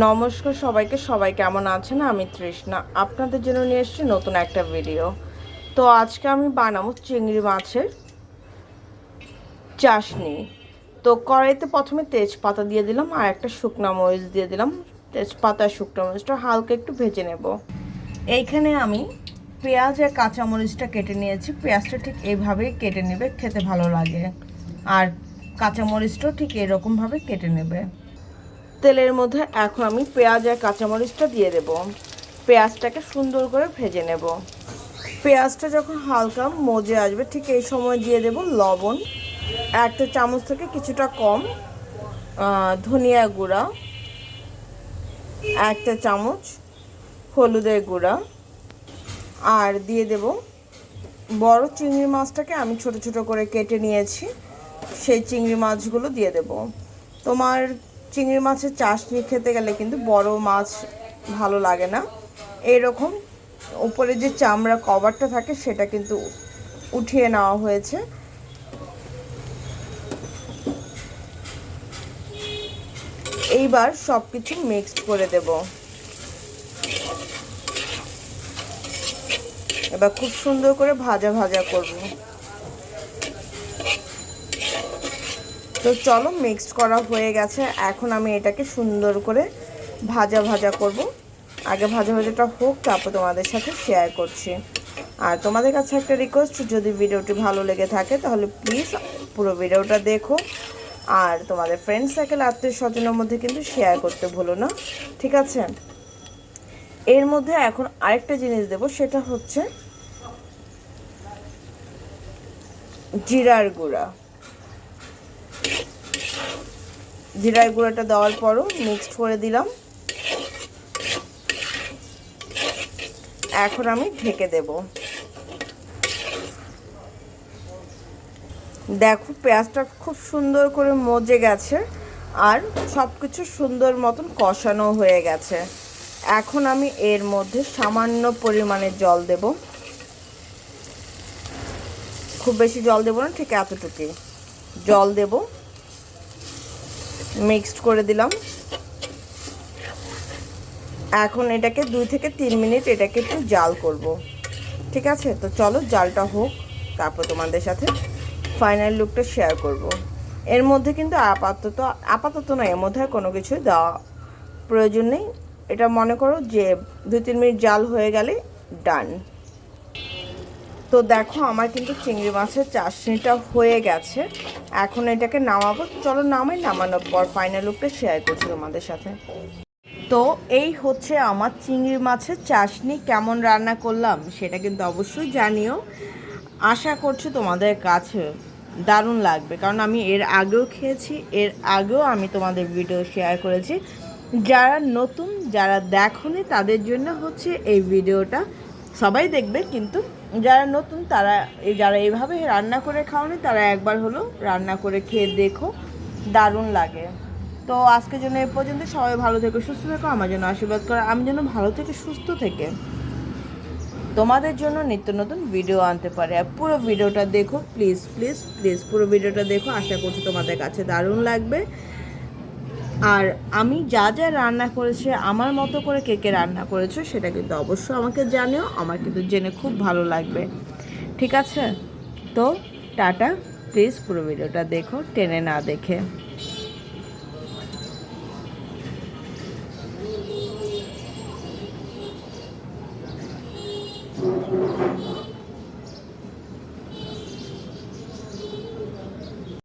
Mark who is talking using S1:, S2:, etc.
S1: নমস্কার সবাইকে, সবাই কেমন আছেন? আমি তৃষ্ণা। আপনাদের জন্য নিয়ে এসেছি নতুন একটা ভিডিও তো আজকে আমি বানাবো চিংড়ি মাছের চাশনি। তো কড়াইতে প্রথমে তেজপাতা দিয়ে দিলাম আর একটা শুকনো মরিচ দিয়ে দিলাম। তেজপাতা, শুকনো মরিচটা হালকা একটু ভেজে নেব। এইখানে আমি পেঁয়াজ আর কাঁচা মরিচটা কেটে নিয়েছি। পেঁয়াজটা ঠিক এইভাবেই কেটে নেবে, খেতে ভালো লাগে। আর কাঁচা মরিচটাও ঠিক এরকমভাবে কেটে নেবে। তেলের মধ্যে এখন আমি পেঁয়াজ আর কাঁচামরিচটা দিয়ে দেব। পেঁয়াজটাকে সুন্দর করে ভেজে নেব। পেঁয়াজটা যখন হালকা মজে আসবে, ঠিক এই সময় দিয়ে দেব লবণ। একটা চামচ থেকে কিছুটা কম ধনিয়া গুঁড়া। একটা চামচ হলুদের গুঁড়া। আর দিয়ে দেব বড় চিংড়ি মাছটাকে আমি ছোট ছোট করে কেটে নিয়েছি। সেই চিংড়ি মাছগুলো দিয়ে দেব। তোমার চিংড়ি মাছের চাশনি খেতে গেলে কিন্তু বড় মাছ ভালো লাগে না। এরকম উপরে যে চামড়া কভারটা থাকে সেটা কিন্তু উঠিয়ে নেওয়া হয়েছে। এইবার সব কিছু মিক্সড করে দেব। এবার খুব সুন্দর করে ভাজা ভাজা করব। তো চলো মিক্সড করা হয়ে গেছে। এখন আমি এটাকে সুন্দর করে ভাজা ভাজা করব। আগে ভাজা ভাজাটা হোক, তারপর তোমাদের সাথে শেয়ার করছি। আর তোমাদের কাছে একটা রিকোয়েস্ট যদি ভিডিওটি ভালো লেগে থাকে, তাহলে প্লিজ পুরো ভিডিওটা দেখো। আর তোমাদের ফ্রেন্ড সার্কেল আত্মীয় স্বজনের মধ্যে কিন্তু শেয়ার করতে ভুলো না। ঠিক আছে? এর মধ্যে এখন আরেকটা জিনিস দেব, সেটা হচ্ছে জিরার গুঁড়া। জিরার গুঁড়োটা দেওয়ার পরও মিক্সড করে দিলাম। এখন আমি ঢেকে দেব। দেখো পেঁয়াজটা খুব সুন্দর করে মজে গেছে আর সব কিছু সুন্দর মতন কষানো হয়ে গেছে। এখন আমি এর মধ্যে সামান্য পরিমাণে জল দেব। খুব বেশি জল দেবো না, ঠিক এতটুকুই। জল দেবো। মিক্সড করে দিলাম। এখন এটাকে দুই থেকে তিন মিনিট এটাকে একটু জাল করব। ঠিক আছে? তো চলো জালটা হোক, তারপর তোমাদের সাথে ফাইনাল লুকটা শেয়ার করব। এর মধ্যে কিন্তু আপাতত আপাতত না এর মধ্যে কোনো কিছুই দেওয়া প্রয়োজন নেই। এটা মনে করো যে দুই, তিন মিনিট জাল হয়ে গেলে ডান তো দেখো আমার কিন্তু চিংড়ি মাছের চাশনিটা হয়ে গেছে। এখন এটাকে নামাবো। চলো নামাই, নামানোর পর ফাইনাল লুকটা শেয়ার করছি তোমাদের সাথে। তো এই হচ্ছে আমার চিংড়ি মাছের চাশনি কেমন রান্না করলাম সেটা কিন্তু অবশ্যই জানিও। আশা করছি তোমাদের কাছে দারুণ লাগবে। কারণ আমি এর আগেও খেয়েছি, এর আগেও আমি তোমাদের ভিডিও শেয়ার করেছি। যারা নতুন, যারা দেখনি, তাদের জন্য হচ্ছে এই ভিডিওটা সবাই দেখবে, কিন্তু যারা নতুন, তারা এই যারা এইভাবে রান্না করে খাওনি, তারা একবার হলো রান্না করে খেয়ে দেখো, দারুণ লাগে। তো আজকের জন্য এ পর্যন্ত, সবাই ভালো থেকে, সুস্থ থেকো, আমার জন্য আশীর্বাদ করো, আমি যেন ভালো থেকে সুস্থ থেকে তোমাদের জন্য নিত্য নতুন ভিডিও আনতে পারে। আর পুরো ভিডিওটা দেখো প্লিজ প্লিজ প্লিজ পুরো ভিডিওটা দেখো, আশা করছি তোমাদের কাছে দারুণ লাগবে। আর আমি যা যা রান্না করেছি, আমার মতো করে কে কে রান্না করেছ, সেটা কিন্তু অবশ্যই আমাকে জানিও, আমার কিন্তু জেনে খুব ভালো লাগবে। ঠিক আছে? তো টাটা প্লিজ পুরো ভিডিওটা দেখো, টেনে না দেখে।